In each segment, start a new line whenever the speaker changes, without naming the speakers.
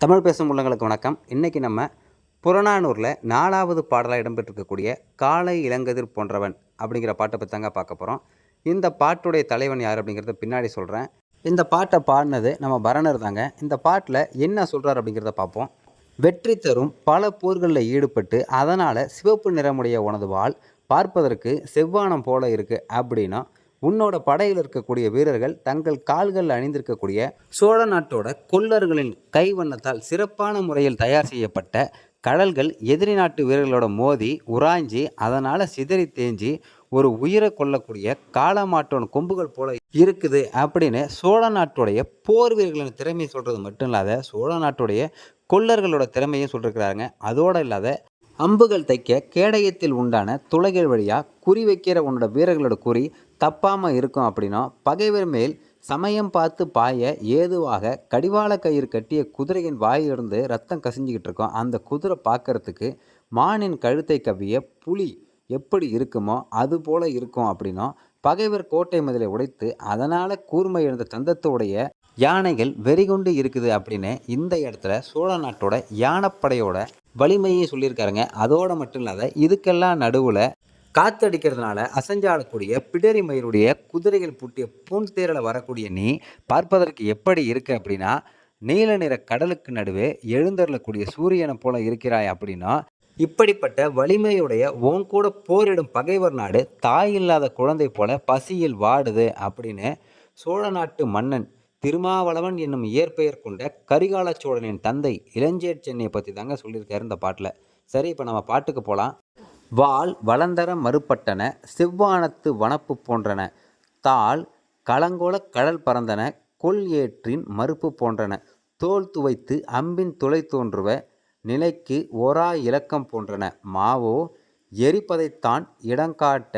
தமிழ் பேசும் உள்ளங்களுக்கு வணக்கம். இன்றைக்கி நம்ம புறநானூரில் நாலாவது பாடலாக இடம்பெற்றிருக்கக்கூடிய காலை இளங்கதிர் போன்றவன் அப்படிங்கிற பாட்டை பற்றி தாங்க பார்க்க போகிறோம் இந்த பாட்டுடைய தலைவன் யார் அப்படிங்கிறத பின்னாடி சொல்கிறேன் இந்த பாட்டை பாடினது நம்ம பரணர் தாங்க. இந்த பாட்டில் என்ன சொல்கிறார் அப்படிங்கிறத பார்ப்போம். வெற்றி தரும் பல போர்களில் ஈடுபட்டு அதனால் சிவப்பு நிறமுடைய உனது வாள் பார்ப்பதற்கு செவ்வானம் போல இருக்குது அப்படின்னா உன்னோட படையில் இருக்கக்கூடிய வீரர்கள் தங்கள் கால்கள் அணிந்திருக்கக்கூடிய சோழ நாட்டோட கொல்லர்களின் கைவண்ணத்தால் சிறப்பான முறையில் தயார் செய்யப்பட்ட கடல்கள் எதிரி நாட்டு வீரர்களோட மோதி உராய்ஞ்சி அதனால் சிதறி தேஞ்சி ஒரு உயிரை கொல்லக்கூடிய காலமாட்டோன் கொம்புகள் போல இருக்குது அப்படின்னு சோழ நாட்டுடைய போர் வீரர்களின் திறமையை சொல்கிறது மட்டும் இல்லாத சோழ நாட்டுடைய கொல்லர்களோட திறமையும் சொல்லியிருக்கிறாங்க அதோடு இல்லாத அம்புகள் தைக்க கேடயத்தில் உண்டான துளைகள் வழியாக குறி வைக்கிற உன்னோட வீரர்களோட குறி தப்பாமல் இருக்கும் அப்படின்னா பகைவர் மேல் சமயம் பார்த்து பாய ஏதுவாக கடிவாள கயிறு கட்டிய குதிரையின் வாயிலிருந்து ரத்தம் கசிஞ்சிக்கிட்டு இருக்கும். அந்த குதிரை பார்க்கறதுக்கு மானின் கழுத்தை கவ்விய புலி எப்படி இருக்குமோ அது போல இருக்கும் அப்படின்னா பகைவர் கோட்டை மதிலை உடைத்து அதனால் கூர்மை எழுந்த தந்தத்தோடைய யானைகள் வெறிகொண்டு இருக்குது அப்படின்னு இந்த இடத்துல சோழ நாட்டோட யானைப்படையோட வலிமையை சொல்லியிருக்காருங்க. அதோடு மட்டும் இல்லாத இதுக்கெல்லாம் நடுவில் காத்தடிக்கிறதுனால அசஞ்சாடக்கூடிய பிடரி மயிருடைய குதிரைகள் பூட்டிய பூன் தேரில் வரக்கூடிய நீ பார்ப்பதற்கு எப்படி இருக்கு அப்படின்னா நீல நிற கடலுக்கு நடுவே எழுந்தருளக்கூடிய சூரியனை போல இருக்கிறாய் அப்படின்னா இப்படிப்பட்ட வலிமையுடைய உன் கூட போரிடும் பகைவர் நாடு தாய் இல்லாத குழந்தை போல பசியில் வாடுது அப்படின்னு சோழ நாட்டு மன்னன் திருமாவளவன் என்னும் இயற்பெயர் கொண்ட கரிகால சோழனின் தந்தை இளஞ்சேட் சென்னையை பற்றி தாங்க சொல்லியிருக்காரு இந்த பாட்டில். சரி இப்போ நம்ம பாட்டுக்கு போகலாம் வாள் வளந்தர மறுப்பட்டன செவ்வானத்து வனப்பு போன்றன. தாள் கலங்கோல கடல் பறந்தன கொல் ஏற்றின் மறுப்பு போன்றன. தோல் துவைத்து அம்பின் துளை தோன்றுவ நிலைக்கு ஒரா இலக்கம் போன்றன. மாவோ எரிப்பதைத்தான் இடங்காட்ட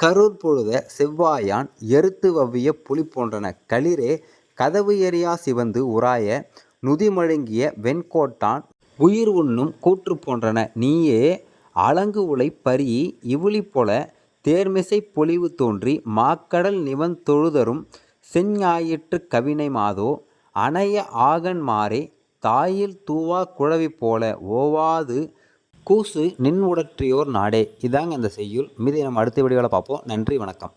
கரூர் பொழுத செவ்வாயான் எருத்து வவ்விய புலி போன்றன. களிரே கதவு எரியா சிவந்து உராய நுதிமழுங்கிய வெண்கோட்டான் உயிர் உண்ணும் கூற்று போன்றன. நீயே அலங்கு உலை பரி இவுளி போல தேர்மிசை பொலிவு தோன்றி மாக்கடல் நிவன் தொழுதரும் செஞ்ஞாயிற்று கவினை மாதோ அணைய ஆகன் மாறே தாயில் தூவா குழவி போல ஓவாது கூசு நின் உடற்றியோர் நாடே. இதாங்க அந்த செய்யுள். மீதி நம்ம அடுத்த வீடியோவில் பார்ப்போம். நன்றி வணக்கம்.